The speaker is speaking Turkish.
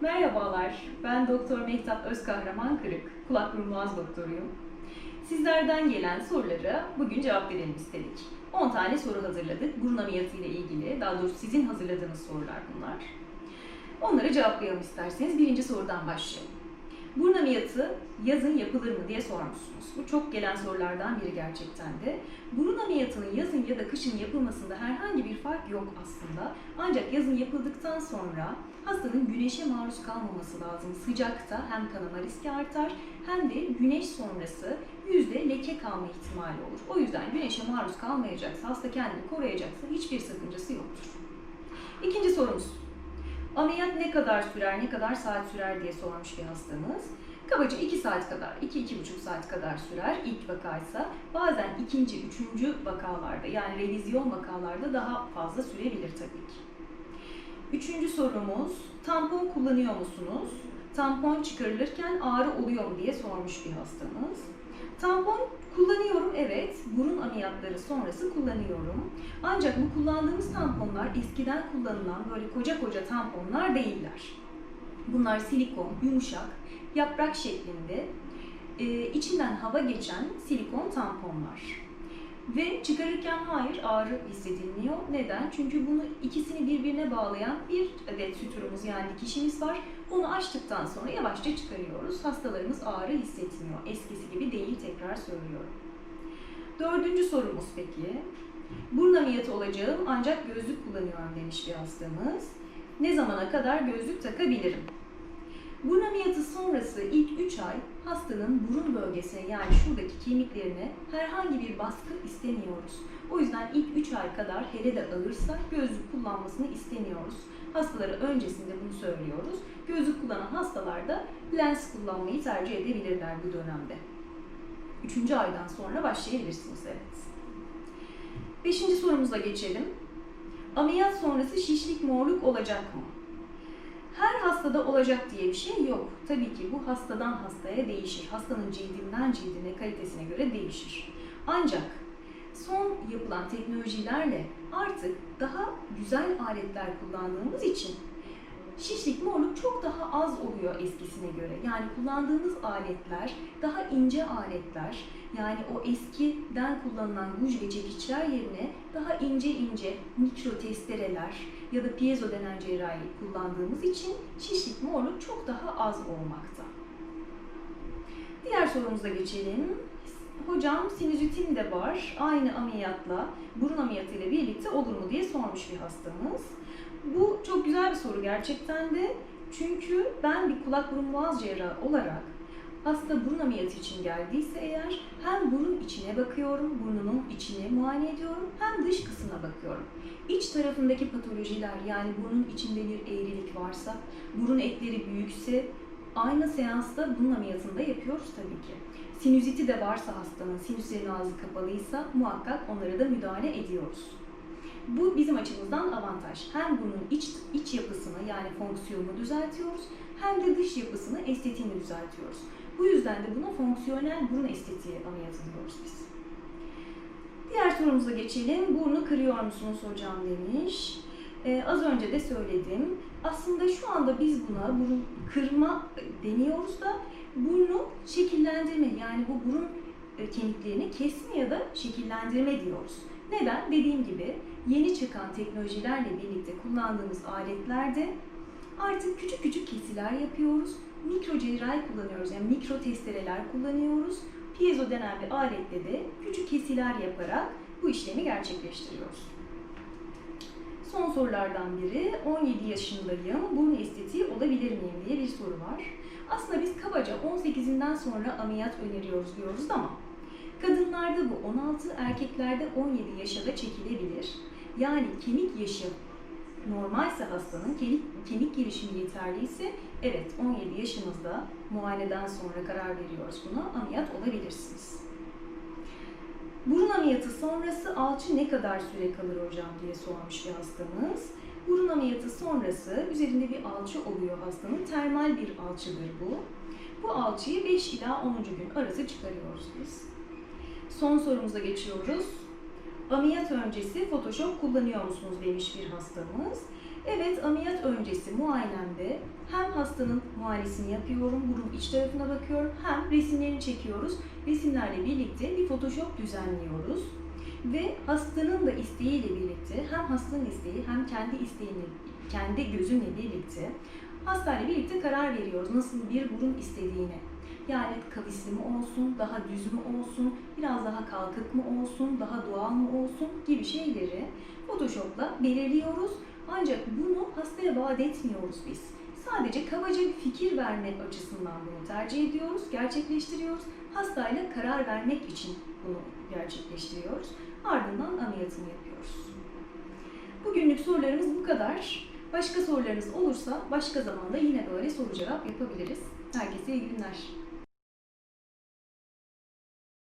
Merhabalar, ben Doktor Mehtap Özkahraman Kırık, kulak burun doktoruyum. Sizlerden gelen sorulara bugün cevap verelim istedik. 10 tane soru hazırladık. Burun ameliyatı ile ilgili, daha doğrusu sizin hazırladığınız sorular bunlar. Onları cevaplayalım isterseniz. Birinci sorudan başlayalım. Burun ameliyatı yazın yapılır mı diye sormuşsunuz. Bu çok gelen sorulardan biri gerçekten de. Burun ameliyatının yazın ya da kışın yapılmasında herhangi bir fark yok aslında. Ancak yazın yapıldıktan sonra hastanın güneşe maruz kalmaması lazım. Sıcakta hem kanama riski artar hem de güneş sonrası yüzde leke kalma ihtimali olur. O yüzden güneşe maruz kalmayacaksa, hasta kendini koruyacaksa hiçbir sakıncası yoktur. İkinci sorumuz. Ameliyat ne kadar sürer, ne kadar saat sürer diye sormuş bir hastamız. Kabaca 2 saat kadar, 2-2,5 saat kadar sürer ilk vakaysa. Bazen ikinci, üçüncü vakalarda yani revizyon vakalarda daha fazla sürebilir tabii ki. Üçüncü sorumuz, tampon kullanıyor musunuz? Tampon çıkarılırken ağrı oluyor mu diye sormuş bir hastamız. Tampon kullanıyorum evet, burun ameliyatları sonrası kullanıyorum. Ancak bu kullandığımız tamponlar eskiden kullanılan böyle koca koca tamponlar değiller. Bunlar silikon, yumuşak, yaprak şeklinde, içinden hava geçen silikon tamponlar. Ve çıkarırken hayır ağrı hissedilmiyor. Neden? Çünkü bunu ikisini birbirine bağlayan bir adet süturumuz yani dikişimiz var. Onu açtıktan sonra yavaşça çıkarıyoruz. Hastalarımız ağrı hissetmiyor. Eskisi gibi değil tekrar söylüyorum. Dördüncü sorumuz peki. Burun ameliyatı olacağım ancak gözlük kullanıyorum demiş bir hastamız. Ne zamana kadar gözlük takabilirim? Burun ameliyatı sonrası ilk 3 ay hastanın burun bölgesine yani şuradaki kemiklerine herhangi bir baskı istemiyoruz. O yüzden ilk 3 ay kadar hele de ağırsa gözlük kullanmasını istemiyoruz. Hastalara öncesinde bunu söylüyoruz. Gözlük kullanan hastalar da lens kullanmayı tercih edebilirler bu dönemde. 3. aydan sonra başlayabilirsiniz evet. Beşinci sorumuza geçelim. Ameliyat sonrası şişlik morluk olacak mı? Her hastada olacak diye bir şey yok. Tabii ki bu hastadan hastaya değişir. Hastanın cildinden cildine, kalitesine göre değişir. Ancak son yapılan teknolojilerle artık daha güzel aletler kullandığımız için şişlik morluk çok daha az oluyor eskisine göre. Yani kullandığımız aletler daha ince aletler. Yani o eskiden kullanılan guj ve çekiçler yerine daha ince ince mikro testereler ya da piezo denen cerrahi kullandığımız için şişlik morluk çok daha az olmakta. Diğer sorumuza geçelim. Hocam sinüzitim de var. Aynı ameliyatla, burun ameliyatı ile birlikte olur mu diye sormuş bir hastamız. Bu çok güzel bir soru gerçekten de. Çünkü ben bir kulak burun boğaz cerrahı olarak hasta burun ameliyatı için geldiyse eğer hem burun içine bakıyorum, burnunun içine muayene ediyorum hem dış kısmına bakıyorum. İç tarafındaki patolojiler yani burnun içinde bir eğrilik varsa, burun etleri büyükse aynı seansta burun ameliyatında yapıyoruz tabii ki. Sinüziti de varsa hastanın, sinüslerin ağzı kapalıysa muhakkak onlara da müdahale ediyoruz. Bu bizim açımızdan avantaj. Hem bunun iç, iç yapısını yani fonksiyonunu düzeltiyoruz hem de dış yapısını, estetiğini düzeltiyoruz. Bu yüzden de buna fonksiyonel burun estetiği ameliyatı diyoruz biz. Diğer sorumuza geçelim. Burnu kırıyor musunuz hocam demiş. Ee, az önce de söyledim. Aslında şu anda biz buna burun kırma deniyoruz da burnu şekillendirme yani bu burun e, kemiklerini kesme ya da şekillendirme diyoruz. Neden? Dediğim gibi yeni çıkan teknolojilerle birlikte kullandığımız aletlerde artık küçük küçük kesiler yapıyoruz. Mikro cerrahi kullanıyoruz. Yani mikro testereler kullanıyoruz. Piezo denen bir aletle de küçük kesiler yaparak bu işlemi gerçekleştiriyoruz. Son sorulardan biri 17 yaşındayım. Burun estetiği olabilir miyim diye bir soru var. Aslında biz kabaca 18'inden sonra ameliyat öneriyoruz diyoruz ama kadınlarda bu 16, erkeklerde 17 yaşa da çekilebilir. Yani kemik yaşı normalse hastanın kemik, kemik gelişimi yeterliyse evet 17 yaşınızda muayeneden sonra karar veriyoruz buna ameliyat olabilirsiniz. Burun ameliyatı sonrası alçı ne kadar süre kalır hocam diye sormuş bir hastamız. Burun ameliyatı sonrası üzerinde bir alçı oluyor hastanın. Termal bir alçıdır bu. Bu alçıyı 5 ila 10. gün arası çıkarıyoruz. Son sorumuza geçiyoruz. Ameliyat öncesi Photoshop kullanıyor musunuz demiş bir hastamız. Evet, ameliyat öncesi muayenemde hem hastanın muayenesini yapıyorum, burun iç tarafına bakıyorum, hem resimlerini çekiyoruz. Resimlerle birlikte bir Photoshop düzenliyoruz. Ve hastanın da isteğiyle birlikte hem hastanın isteği hem kendi isteğini, kendi gözümle birlikte hastayla birlikte karar veriyoruz nasıl bir burun istediğine. Yani kavisli mi olsun, daha düz mü olsun, biraz daha kalkık mı olsun, daha doğal mı olsun gibi şeyleri Photoshop'la belirliyoruz. Ancak bunu hastaya vaat etmiyoruz biz. Sadece kabaca bir fikir vermek açısından bunu tercih ediyoruz, gerçekleştiriyoruz. Hastayla karar vermek için bunu gerçekleştiriyoruz. Ardından ameliyatını yapıyoruz. Bugünlük sorularımız bu kadar. Başka sorularınız olursa başka zamanda yine böyle soru cevap yapabiliriz. Herkese iyi günler.